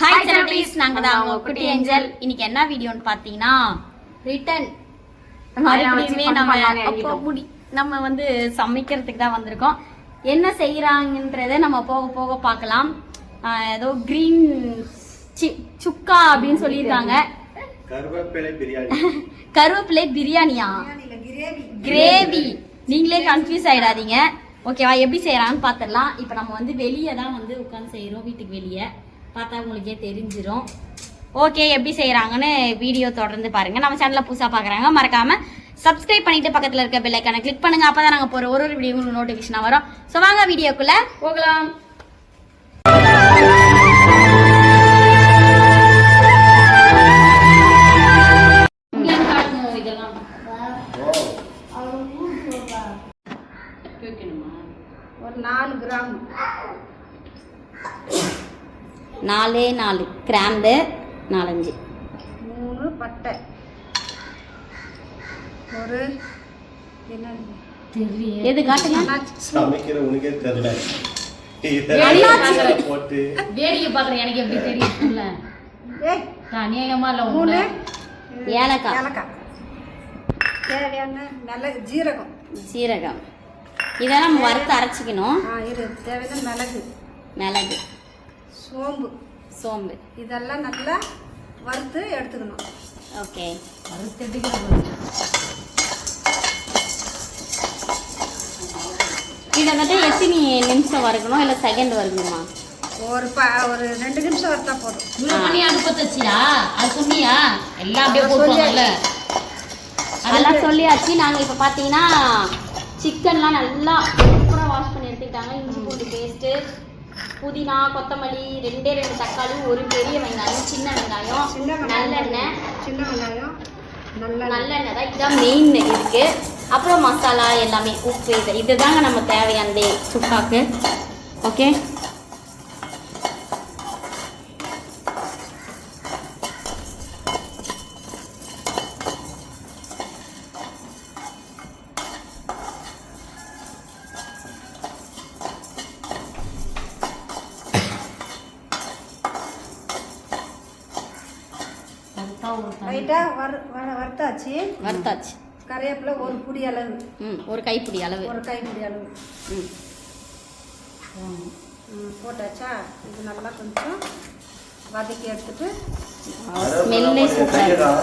Hi celebrities நாங்க தான் உங்க குட்டி ஏஞ்சல். இன்னைக்கு என்ன வீடியோன்னு பாத்தீங்கன்னா ரிட்டன் மறுபடியுமே நம்ம. முடி நம்ம வந்து சமைக்கிறதுக்கு தான் வந்திருக்கோம். என்ன செய்யறாங்கன்றத நம்ம போக போக பார்க்கலாம். ஏதோ கிரீன் சுக்கா அப்படின்னு சொல்லியிருக்காங்க. கருவேப்பிலை பிரியாணி. கருவேப்பிலை பிரியாணியா? கிரேவி நீங்களே கன்ஃபியூஸ் ஆயிடாதீங்க. ஓகேவா எப்படி செய்யறாங்கன்னு பார்த்துடலாம் இப்போ நம்ம வந்து வெளியே தான் வந்து உட்காந்து செய்கிறோம் வீட்டுக்கு வெளியே. பார்த்தா உங்களுக்கே தெரிஞ்சிடும் ஓகே எப்படி செய்கிறாங்கன்னு வீடியோ தொடர்ந்து பாருங்கள் நம்ம சேனலில் புதுசாக பார்க்குறாங்க மறக்காமல் சப்ஸ்கிரைப் பண்ணிட்டு பக்கத்தில் இருக்க பெல்லைக்கான கிளிக் பண்ணுங்கள் அப்போ தான் நாங்கள் போகிற ஒரு ஒரு வீடியோ உங்களுக்கு நோட்டிஃபிகேஷனாக வரும். ஸோ வாங்க வீடியோக்குள்ளே போகலாம். நாலே நாலு. கிராம்பு நாலஞ்சு. மூணு பட்டை. ஒரு எது காட்டுங்க. சமைக்கிற உனக்கே தெரியல. போட்டு. வேடிக்கை பாக்குறேன் எனக்கு எப்படி தெரியும்ல? அநியாயமா இல்ல மூணு. ஏலக்காய். ஏலக்காய். தேவையான மிளகு ஜீரகம். சீரகம் இதெல்லாம் நம்ம வறுத்து அரைச்சிக்கணும். தேவையான மிளகு. மிளகு. சோம்பு. சோம்பு. இதெல்லாம் நல்லா வறுத்து எடுத்துக்கணும். ஓகே. அறுத்தெடுக்கிற போது இதை வந்து எத்தனை நிமிஷம் வறுக்கணும்? இல்லை செகண்ட் வறுக்கணுமா? ஒரு ப ஒரு ரெண்டு நிமிஷம் வறுத்தா போதும். இவ்வளவு பண்ணி அடுப்ப தச்சியா அது சொன்னியா? எல்லாம் அப்படியே போட்டுவாங்கல்ல அதெல்லாம் சொல்லியாச்சு. நாங்கள் இப்போ பார்த்தீங்கன்னா சிக்கன்லாம் நல்லா சூப்பராக வாஷ் பண்ணி எடுத்துக்கிட்டாங்க. இஞ்சி பூண்டு பேஸ்ட்டு புதினா கொத்தமல்லி ரெண்டே ரெண்டு தக்காளி ஒரு பெரிய வெங்காயம் சின்ன வெங்காயம் சின்ன வெங்காயம் நல்லெண்ணெய். சின்ன வெங்காயம் நல்ல நல்லெண்ணெய் தான் இதுதான் மெயின் இதுக்கு அப்புறம் மசாலா எல்லாமே உப்பு இது இதுதாங்க நம்ம தேவையானதே சுக்காக்கு. ஓகே லைட்டாக வறு வறு- வறுத்தாச்சு. வறுத்தாச்சு. கறிவேப்பிலை ஒரு புடி அளவு. ம் ஒரு கைப்பிடி அளவு. ஒரு கைப்பிடி அளவு. ம். போட்டாச்சா? இது நல்லா கொஞ்சம் வதக்கி எடுத்துட்டு ஸ்மெல்லே சூப்பராக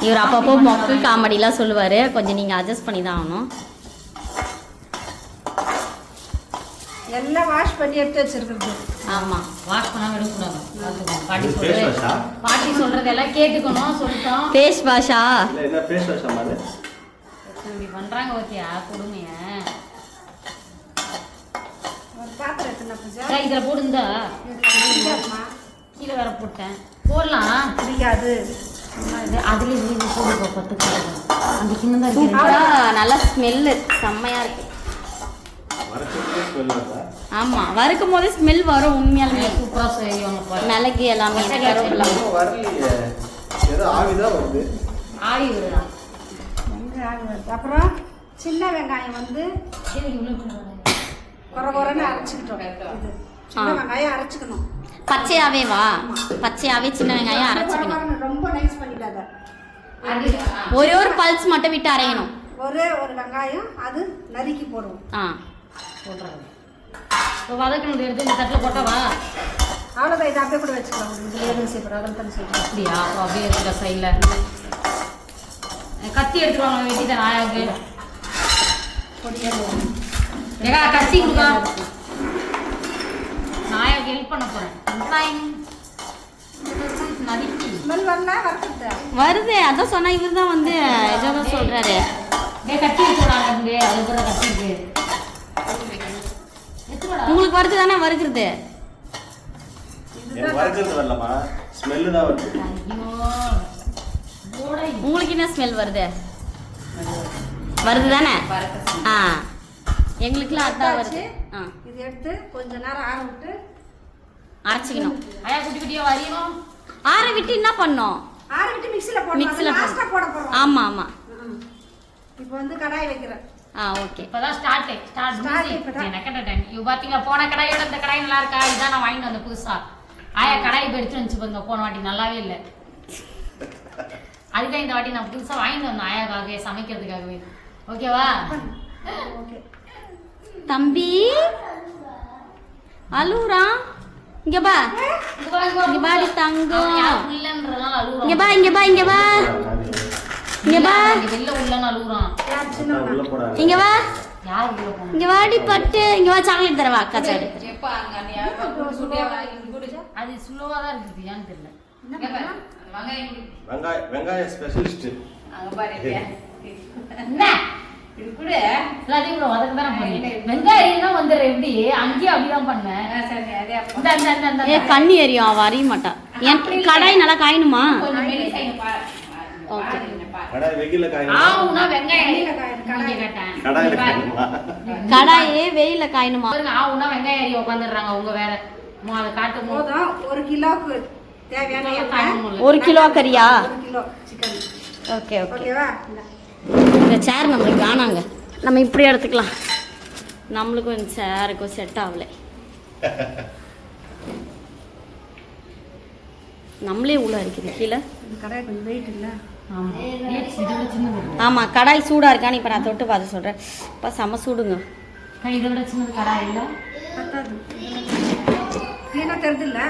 இவர் அப்பப்போ மொக்கு காமெடிலாம் சொல்லுவார். கொஞ்சம் நீங்கள் அட்ஜஸ்ட் பண்ணி தான் ஆகணும். எல்லாம் வாஷ் பண்ணி எடுத்து வச்சிருக்கிறது. ஆமாம் வாஷ் பண்ணாம எடுக்கக்கூடாது. பாட்டி wash-ஆ? பாட்டி சொல்றதெல்லாம் கேட்டுக்கணும் சொல்லிட்டோம். ஃபேஸ் வாஷா இல்ல என்ன ஃபேஸ் வாஷ் அது இப்படி பண்றாங்க ஓகேயா கொடுமைய. ஒரு பாத்திரம் எத்தனை பூஜா. சரி, இதுல போடுந்தா கீழே வேற போட்டேன். போடலாம். பிடிக்காது. சும்மா இது அதுல இது இது போடுப்போ பத்து. அந்த கிண்ணம் தான் நல்லா ஸ்மெல்லு செம்மையாக இருக்கு வரச்சுக்கே ஸ்மெல் வருதா ஆமாம் வறுக்கும் போதே ஸ்மெல் வரும் உண்மையாலுமே. சூப்பரா செய்வாங்க மிளகு எல்லாமே ஆவி விடுறான் எங்க ஆகு வருது. அப்புறம் சின்ன வெங்காயம் வந்து? குறை குறைன்னு அரைச்சிக்கிட்டோம். சின்ன. வெங்காயம் அரைச்சிக்கணும். பச்சையாவே வா பச்சையாவே சின்ன வெங்காயம் அரைச்சிக்கணும். ரொம்ப நைஸ் பண்ணிட்டாத அது. ஒரே ஒரு பல்ஸ் மட்டும் விட்டு அரையணும். ஒரே ஒரு வெங்காயம் அது நறுக்கி போடுவோம். ஆ. சொல்றாங்க. இப்போ வதக்கணும் எடுத்து இந்த தட்டில் போட்டவா அவ்வளோதான் இதை அப்படியே கூட வச்சுக்கலாம். இதில் எதுவும் செய்யப்படுறோம் அதில் செய்யணும் அப்படியா? அப்போ அப்படியே இருக்கிற சைடில். கத்தி எடுத்துருவாங்க வெட்டி தரேன் ஆயாவுக்கு பொடியாக ஏகா கத்தி கொடுக்கா. நான் ஆயாவுக்கு ஹெல்ப் பண்ண வறுத்துட்டு வருது அதான் சொன்னா இவர் தான் வந்து ஏதோ தான் சொல்றாரு. டே கத்தி வச்சுடாங்க இங்கே. அது கூட கத்தி இருக்கு. எடுத்துவாடா. உங்களுக்கு வருது தானே வருகிறது வறுக்கிறது ஐயோ. உங்களுக்கு என்ன ஸ்மெல் வருது? வருது தானே ஆ. எங்களுக்குலாம் அதான் வருது. ஆ. இது எடுத்து கொஞ்ச நேரம் ஆற விட்டு அரைச்சிக்கணும். ஆயா குட்டி குட்டியா வரையணும். ஆற விட்டு என்ன பண்ணோம் ஆற விட்டு மிக்ஸியில் போடணும். மிக்ஸியில் லாஸ்ட்டாக போட போகிறோம் ஆமாம் ஆமாம் இப்போ வந்து கடாய் வைக்கிறேன். ஆ ஓகே. இப்பதான் ஸ்டார்ட் ஸ்டார்ட். நெக்கட்டடன் இவ பாத்தீங்களா போன கடாயோட இந்த கடாய் நல்லா இருக்கா? இதான் நான் வாங்கிட்டு வந்தேன் புதுசா. ஆயா கடாய் இப்ப எடுத்து வந்துச்சு பாருங்க போன வாட்டி. நல்லாவே இல்ல. அதுக்காக இந்த வாட்டி நான் புதுசா வாங்கிட்டு வந்தேன் ஆயாக்காகவே சமைக்கிறதுக்காகவே. ஓகேவா? ஓகே. தம்பி? அழுவுறா. இங்க பா. இங்க பாடி தங்கம். இங்க பா இங்க பா இங்க பா. இங்க இங்க வெளில உள்ள போடாது இங்க வா. யார் உள்ள போகணும் இங்க வாடி பட்டு. இங்க வா சாக்லேட் தரவா அக்கா சாக்லேட் அது ஸ்லோவா தான் இருக்குது ஏன்னு தெரியல. வெங்காய வெங்காய ஸ்பெஷலிஸ்ட் என்ன? எல்லாத்தையும் கூட. வதக்க தானே போறீங்க வெங்காயம் தான் வந்துடுற எப்படி? அங்கேயும் அப்படிதான் பண்ணேன் இந்த, இந்த, இந்த, இந்த, ஏ கண்ணி எரியும் அவ அறிய மாட்டா. என் கடாய் நல்லா காயணுமா? ஓகே. கடாய் வெயில காய் ஆவுனா வெங்காயம். வெயில்ல காயணும், கடாய். வெயில காயணுமா? பாருங்க ஆவுனா வெங்காயம் எரிய உட்காந்துடுறாங்க உங்க வேற அதை காட்டும் போது போதும் ஒரு கிலோவுக்கு தேவையான எண்ணெய். ஒரு கிலோ கறியா? ஒரு கிலோ சிக்கன். Okay okay. ஓகேவா? இந்தா. சேர் நம்மளுக்கு வேணாங்க நம்ம இப்படி எடுத்துக்கலாம். நம்மளுக்கும் இந்த சேருக்கும் செட் ஆகல. நம்மளே உள்ள இருக்குது கீழே. கடாய் கொஞ்சம் வெயிட் இல்லை. ஆமாம் கடாய். சூடாக இருக்கான்னு இப்போ நான் தொட்டு பார்த்து சொல்கிறேன் இப்போ செம சூடுங்க. கை இதை விட சின்னது கடாய் இல்ல? பத்தாது. க்ளீனாக தெரியுது இல்லை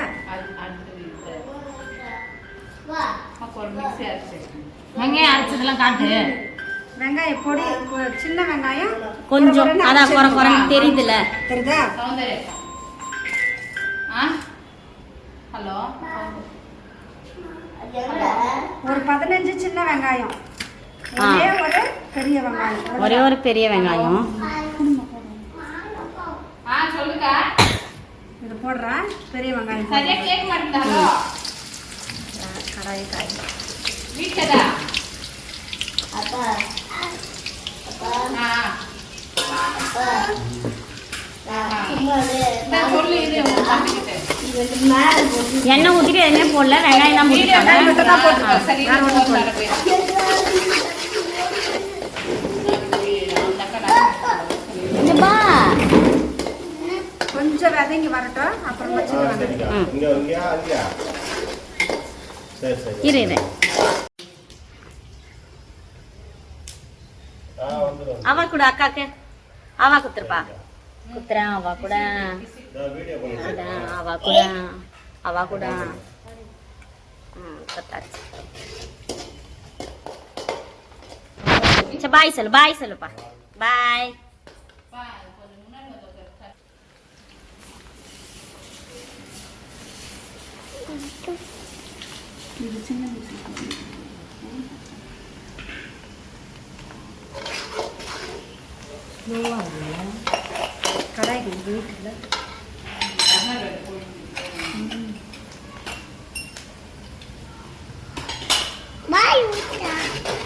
வெங்காயம் அரைச்சதெல்லாம் காட்டு. வெங்காயம் பொடி சின்ன வெங்காயம் கொஞ்சம். குறை அதான் குறை அரைச்சிடணும். தெரியுதுல்ல. தெரியுதா? ஹலோ? ஒரு பதினஞ்சு சின்ன வெங்காயம். ஒரே ஒரு பெரிய வெங்காயம். ஒரே ஒரு பெரிய வெங்காயம். இது போடுறேன் பெரிய வெங்காயம் சரியா. கேட்க கடாய் காய். சொல்லு இது உங்க தம்பிக்கிட்ட. எண்ணெய் ஊற்றிட்டு எதுவுமே போடல வெங்காயம் தான் வெங்காயம் மட்டும் தான் போட்டுருக்காங்க போட்டுருக்கோம். சரி வேற ஒண்ணும் போட்டு போடல. தர போயிரு. அந்த கடை. இங்க பா கொஞ்சம் விதைங்கி வரட்டும் அப்புறம் இரு இரு. ஆ வந்துடும் அவ கூட அக்காக்கு அவ குத்துருப்பா குத்துறேன் அவ கூட நான் வீடியோ பண்ணிட்டு அதான் அவ கூட அவ கூட ம் குத்தாச்சு சரி பாய் சொல்லு கொஞ்சம் வெயிட் இல்லை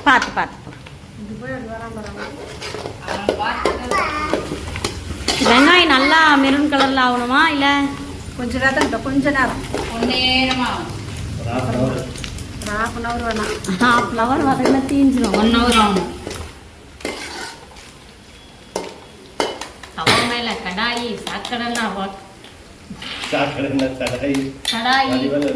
பார்த்து பார்த்து வெங்காயம் நல்லா மெரூன் கலர்ல ஆகணுமா இல்ல கொஞ்ச நேரம் கொஞ்ச நேரமா. ஒரு ஹாஃப் அன் ஹவர் வேணாம். ஹாஃப் அன் அவர் வதங்கினா தீஞ்சிரும். ஒன் ஹவர் ஆகும் அவன் மேல கடாயி சாக்கடைன்னா கடாய்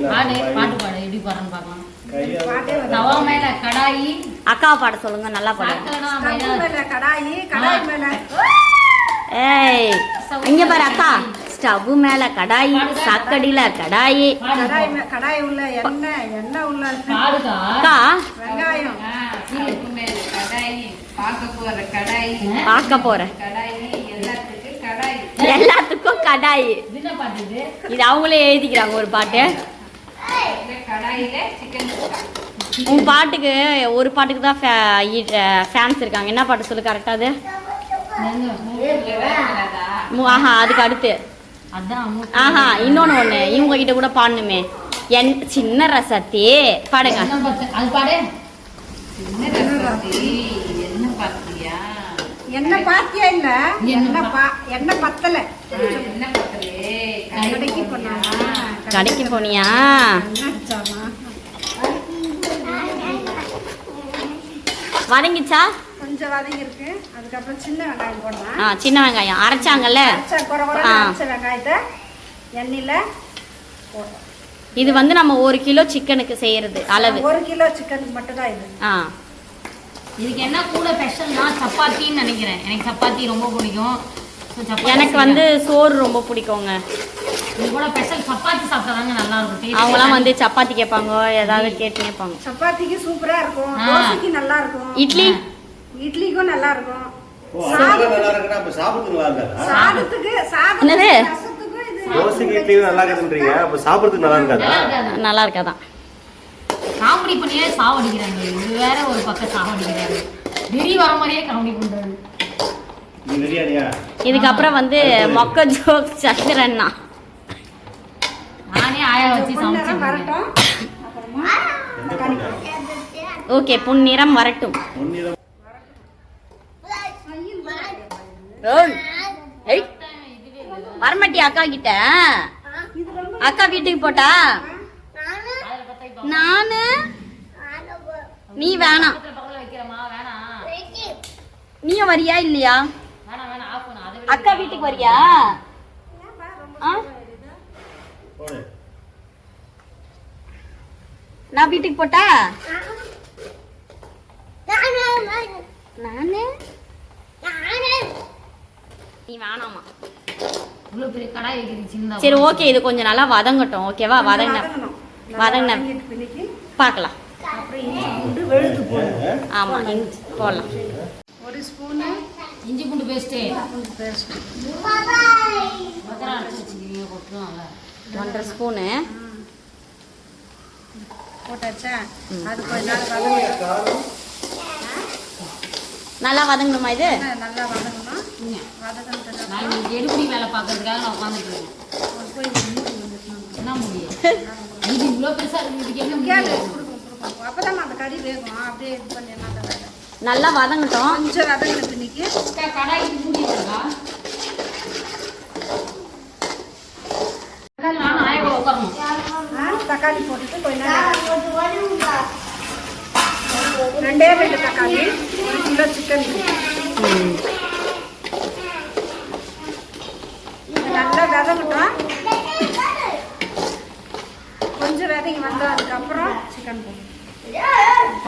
பாடு? பாட்டு பாடு எப்படி பாடுன்னு பார்க்கலாம். கையா பாட்டே வரும். தவா மேல கடாயி அக்காவை பாட சொல்லுங்க நல்லா பாடு. சாக்கடைனா ஸ்டவ் மேல மேல கடாயி கடாய் மேல. ஏய் இங்க பாரு அக்கா. ஸ்டவ் மேல கடாயி சாக்கடியில கடாயி. கடாய் கடாய் உள்ள எண்ணெய் எண்ணெய் உள்ள அக்கா. வெங்காயம். கடாயி பார்க்க போற கடாயி. பார்க்க போறேன் கடாயி. எல்லாத்துக்கும் கடாய். இது? அவங்களே எழுதிக்கிறாங்க ஒரு பாட்டு. உன் பாட்டுக்கு ஒரு பாட்டுக்கு தான் ஃபேன்ஸ் இருக்காங்க. என்ன பாட்டு சொல்லு கரெக்டா அது? ஆஹா அதுக்கு அடுத்து. ஆஹா இன்னொன்னு ஒண்ணு. இவங்க கிட்ட கூட பாடணுமே. என் சின்ன ரசத்தி. பாடுங்க என்ன பாட்டு அது பாடு என்ன ரசத்தி என்ன பாத்தியா எண்ணெய் பாத்தியா இல்ல? எண்ணெய் பா எண்ணெய் பத்தல? என்ன பத்தலே? கடைக்கு போனியா? என்ன வதங்கிச்சா? கொஞ்சம் வதங்கி இருக்கு அதுக்கப்புறம் சின்ன வெங்காயம் போடலாம். ஆ சின்ன வெங்காயம். அரைச்சாங்கல்ல? அரைச்ச வெங்காயத்தை எண்ணெயில் போடுறோம் இது வந்து நம்ம ஒரு கிலோ சிக்கனுக்கு செய்யறது அளவு. ஒரு கிலோ சிக்கனுக்கு மட்டும் தான் இது. ஆ. இதுக்கு என்ன கூட ஸ்பெஷல்னா சப்பாத்தின்னு நினைக்கிறேன். எனக்கு சப்பாத்தி ரொம்ப பிடிக்கும். எனக்கு வந்து சோறு ரொம்ப பிடிக்குங்க. இது கூட ஸ்பெஷல் சப்பாத்தி சாப்பிட்டாதாங்க நல்லா இருக்கும். வந்து சப்பாத்தி கேட்பாங்க ஏதாவது கேட்டு கேட்பாங்க சப்பாத்திக்கு சூப்பரா இருக்கும். தோசைக்கு நல்லா இருக்கும் இட்லி இட்லிக்கும் நல்லா இருக்கும் நல்லா இருக்காதான். காமெடி பண்ணியே சாவடிக்கிறாங்க. இது வேற ஒரு பக்கம் சாவடிக்கிறாங்க. வெறி வர மாதிரியே காமெடி பண்றாரு இதுக்கப்புறம் வந்து மொக்க ஜோக் சக்கரண்ணா நானே ஆயா வச்சு பொன்னரம் சமைச்சு வரட்டும். அப்புறமா எந்த பொண்ணு ஓகே பொன்னிறம் வரட்டும் வரமாட்டியா அக்கா கிட்ட? அக்கா வீட்டுக்கு போட்டா? நானு? நீ வேணாம். நீயும் வரியா இல்லையா? அக்கா வீட்டுக்கு வரியா? நான் வீட்டுக்கு போட்டா? நானு? நீ வேணாமா? இவ்வளவு பெரிய கடாய் வைக்கிறது சின்னதா சரி ஓகே இது கொஞ்சம் நல்லா வதங்கட்டும். ஓகேவா? வதங்கின வதங்கணும் பின்னிக்கு. பார்க்கலாம். அப்புறம் இஞ்சி போடலாம். ஒரு ஸ்பூனு இஞ்சி பூண்டு பேஸ்ட்டு பூண்டு பேஸ்ட் பத்திரம் அரைச்சி வச்சுக்கிறீங்க கொட்டுருவாங்கல்ல ஒன்றரை ஸ்பூனு. போட்டாச்சா? அது வதங்கணும். நல்லா வதங்கணுமா இது? நல்லா வதங்கணும். இன்னைக்கு எடுபடி வேலை பார்க்கறதுக்காக நான் வந்துட்டணும் என்ன முடியும்? இது இவ்வளோ பெருசா இருக்கு இதுக்கு என்ன கேளு. கொடுக்கும் அப்பதான் அந்த கறி வேகும். அப்படியே இது பண்ணி என்ன வேலை. நல்லா வதங்கட்டும். கொஞ்சம் வதங்கின பின்னிக்கு அக்கா, கடாய்க்கு மூடி இருக்கா நான் ஆயா கூட உட்காரணும். ஆ, தக்காளி போட்டுட்டு கொஞ்ச நேரம் ரெண்டே ரெண்டு தக்காளி ஒரு கிலோ சிக்கன் நல்லா வதங்கட்டும் வதங்கி வந்தோம் அதுக்கப்புறம் சிக்கன் போடும்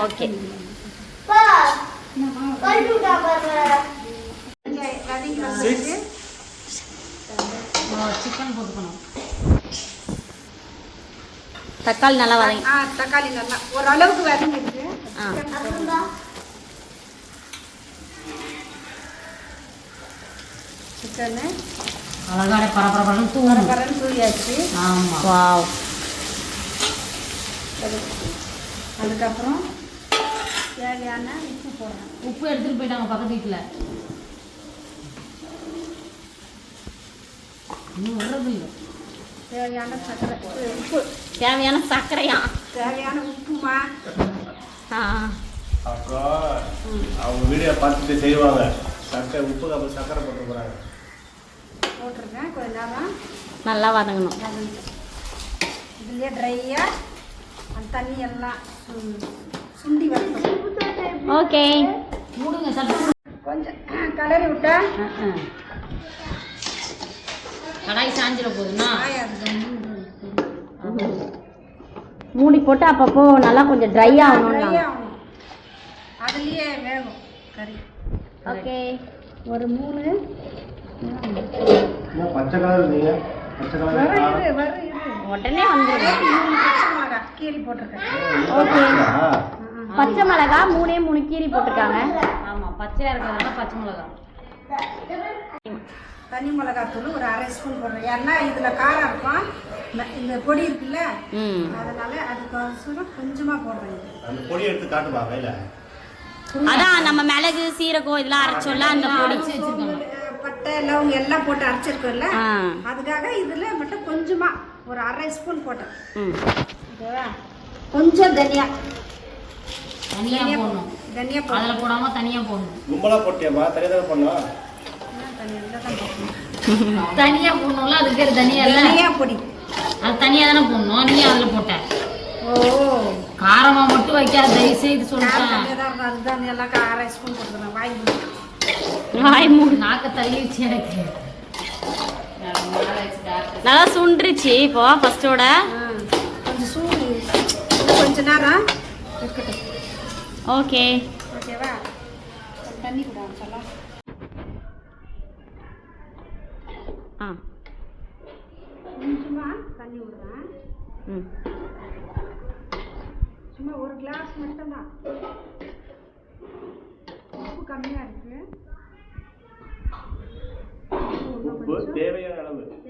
ஓகே. சிக்கன் போட்டுக்கணும் தக்காளி நல்லா வதங்கி ஆ தக்காளி நல்லா. ஓரளவுக்கு வதங்கிருக்கு ஆ. சிக்கனு அழகான பரபரப்பரன்னு தூணும் தூயாச்சு ஆமா. வாவ். அதுக்கப்புறம் தேவையான உப்பு போடுறேன். உப்பு எடுத்துட்டு போயிட்டாங்க பக்கத்து வீட்டுல இன்னும் வர்றது இல்லை. தேவையான சக்கரை உப்பு தேவையான சர்க்கரையா? தேவையான உப்புமா. ஆ. அப்புறம் அவங்க வீடியோ பார்த்துட்டு செய்வாங்க. சக்கரை உப்பு அப்புறம் சக்கரை போட்டு போறாங்க. போட்டிருக்கேன் கொஞ்ச நேரம். நல்லா வதங்கணும். வதங்கி. இதுலயே ட்ரையாக தண்ணி எல்லாம் சு- சுண்டி வரணும் ஓகே. மூடுங்க சட்டு கொஞ்சம் கலரி விட்டா கடாய் சாஞ்சிட போகுதுன்னா ஆயாது மூடி போட்டு அப்பப்போ நல்லா கொஞ்சம் ட்ரை ஆகணும்னா ஆகணும். அதுலயே வேகும் கறி. ஓகே. ஒரு மூணு. பச்சை கலர் உடனே வந்துடும் கீரி போட்டிருக்கேன். ஓகே பச்சை மிளகா மூணே மூணு கீரி போட்டிருக்காங்க. ஆமா பச்சையா இருக்கிறதுனால பச்சை மிளகாய் தனி மிளகாத்தூள் ஒரு அரை ஸ்பூன் போடுறேன். ஏன்னா இதில் காரம் இருக்கும். இந்த பொடி இருக்குல்ல? அதனால அதுக்கோசரம் கொஞ்சமாக போடுறேன். அந்த பொடி எடுத்து காட்டுமா கையில அதான் நம்ம மிளகு சீரகம் இதெல்லாம் அரைச்சோம்ல அந்த பொடி. பட்டை லவங்க எல்லாம் போட்டு அரைச்சிருக்கோம்ல? அதுக்காக இதில் மட்டும் கொஞ்சமாக ஒரு அரை ஸ்பூன் போட்டேன். ம். ஓகேவா கொஞ்சம் தனியா. தனியா போடணும். தனியா போடணும். அதுல போடாம தனியா போடணும். கும்பலா போட்டியாமா தனியாக தானே பண்ணோம் தனியாக தான் போடணும். தனியா போடணும்ல அது பேர் தனியா இல்ல? தனியா பொடி. அது தனியா தானே போடணும். நீ அதுல போட்ட. ஓ. காரமா மட்டும் வைக்காத தயவு செய்து சொல்லிட்டேன் அதுதான் எல்லாம் அரை ஸ்பூன் வாங்கி முடியும் வாய் மூடு. நாக்க தள்ளிடுச்சு எனக்கு. நல்லா சுண்டுருச்சு. இப்போ ஃபர்ஸ்டோட இன்னும் கொஞ்ச நேரம். இருக்கட்டும் ஓகே. ஓகேவா? தண்ணி கூட சொல்லலாம் ஆ. கொஞ்சமாக தண்ணி விடுறேன். ம். சும்மா ஒரு கிளாஸ் மட்டும்தான். உப்பு கம்மியாக இருக்கு. இன்னும் உப்பு கொஞ்சம் தேவையான அளவு தேவையான அளவு.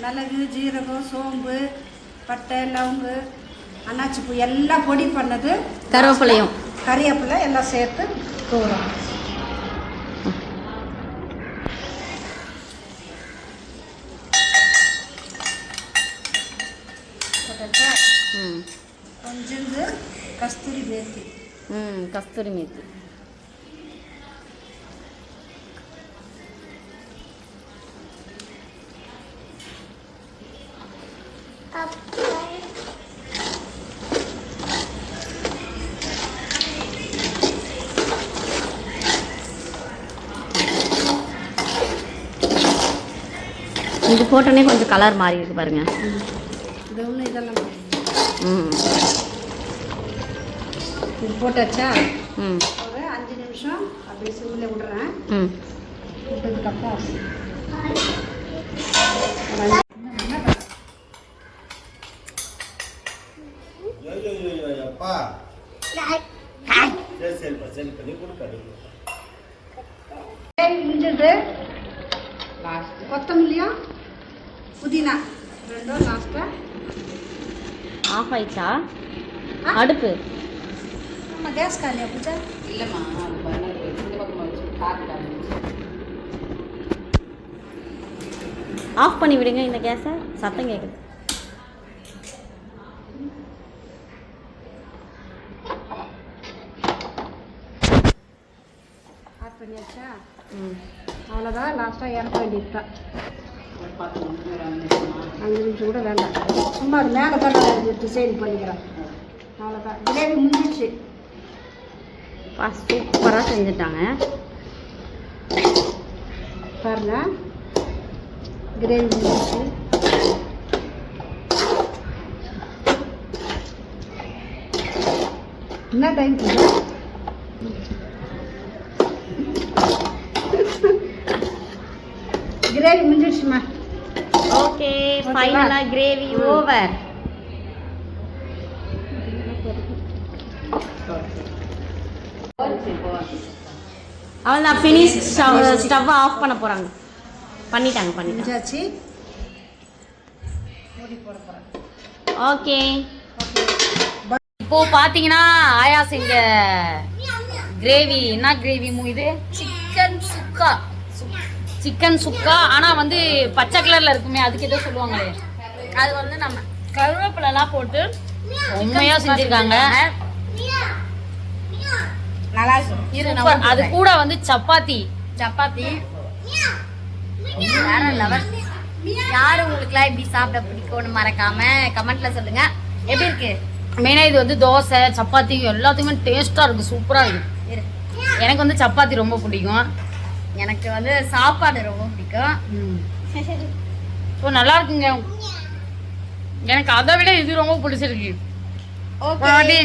மிளகு ஜீரகம் சோம்பு பட்டை லவங்கு அன்னாச்சி பூ எல்லாம் பொடி பண்ணது கருவேப்பிலையும். கறிவேப்பிலை எல்லாம் சேர்த்து தூரம். போட்டாச்சா? ம். கொஞ்சோண்டு கஸ்தூரி மேத்தி. ம் கஸ்தூரி மேத்தி. போட்டோன்னே கொஞ்சம் கலர் மாறி இருக்கு பாருங்க. இது ஒன்று இதெல்லாம் ம் போட்டாச்சா? ம். ஒரு அஞ்சு நிமிஷம் அப்படியே சிம்மில் விடுறேன் ம். விட்டதுக்கப்புறம் ஒரு புதினா. ரெண்டும் லாஸ்ட்டாக ஆஃப் ஆயிடுச்சா? அடுப்பு. நம்ம கேஸ் காலியா பூஜா இல்லைம்மா ஆஃப் பண்ணி விடுங்க இந்த கேஸை. சத்தம் கேட்குது ஆட் பண்ணியாச்சா? ம். அவ்வளோதான் லாஸ்ட்டாக இறக்க வேண்டியது தான் ஒரு பத்து நிமிஷம் ஒரு அஞ்சு நிமிஷமா கூட வேண்டாம். சும்மா அது மேலே தான் டிசைன் பண்ணிக்கிறேன். அவ்வளோதான் கிரேவி முடிஞ்சிச்சு. பா சூப்பராக செஞ்சுட்டாங்க. பாருங்க. கிரேவி முடிஞ்சிச்சு. என்ன டைம் கிரேவி முடிஞ்சிடுச்சுமா ஓகே ஃபைனலாக கிரேவி ஓவர் அவ்வளோதான் ஃபினிஷ் ஸ்டவ் ஆஃப் பண்ண போகிறாங்க பண்ணிட்டாங்க முடிஞ்சாச்சு? ஓகே இப்போ பாத்தீங்கன்னா ஆயா செஞ்ச கிரேவி என்ன கிரேவி இது? சிக்கன் சுக்கா. சிக்கன் சுக்கா ஆனா வந்து பச்சை கலர்ல இருக்குமே அதுக்கு ஏதோ சொல்லுவாங்களே. அது வந்து நம்ம கருவேப்பிலை எல்லாம் போட்டு உண்மையா செஞ்சிருக்காங்க. நல்லா இருக்கும். அது கூட வந்து சப்பாத்தி. சப்பாத்தி. வேற லெவல். யாரு உங்களுக்குலாம் இப்படி சாப்பிட பிடிக்கும்னு மறக்காம கமெண்ட்ல சொல்லுங்க. எப்படி இருக்கு? மெயினா இது வந்து தோசை சப்பாத்தி எல்லாத்துக்குமே டேஸ்டா இருக்கு சூப்பரா இருக்கு. எனக்கு வந்து சப்பாத்தி ரொம்ப பிடிக்கும். எனக்கு வந்து சாப்பாடு ரொம்ப பிடிக்கும். ஸோ நல்லா இருக்குங்க. எனக்கு அதை விட இது ரொம்ப பிடிச்சிருக்கு. ஓகே.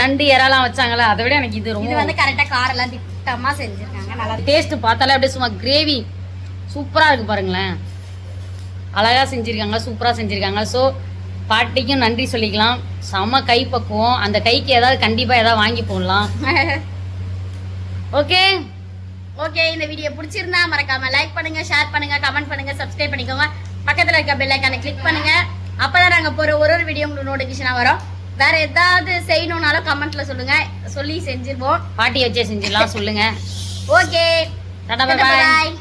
நண்டு இறாலாம் வச்சாங்களா அதை விட எனக்கு இது ரொம்ப வந்து கரெக்டா காரெல்லாம் திட்டமா செஞ்சிருக்காங்க. நல்லா டேஸ்ட் பார்த்தாலே அப்படியே சும்மா கிரேவி சூப்பரா இருக்கு பாருங்களேன். அழகா செஞ்சிருக்காங்க சூப்பரா செஞ்சிருக்காங்க. ஸோ பாட்டிக்கும் நன்றி சொல்லிக்கலாம். செம கை பக்குவம் அந்த கைக்கு ஏதாவது கண்டிப்பா ஏதாவது வாங்கி போடலாம். ஓகே ஓகே இந்த வீடியோ பிடிச்சிருந்தா மறக்காம லைக் பண்ணுங்க ஷேர் பண்ணுங்க கமெண்ட் பண்ணுங்க சப்ஸ்கிரைப் பண்ணிக்கோங்க. பக்கத்துல இருக்க பெல் ஐக்கானை கிளிக் பண்ணுங்க. அப்பதான் நாங்க போற ஒரு ஒரு வீடியோ உங்களுக்கு நோட்டிபிகேஷனா வரும். வேற ஏதாவது செய்யணும்னாலும் கமெண்ட்ல சொல்லுங்க. சொல்லி செஞ்சிருவோம். பாட்டி வச்சே செஞ்சிடலாம் சொல்லுங்க. Okay bye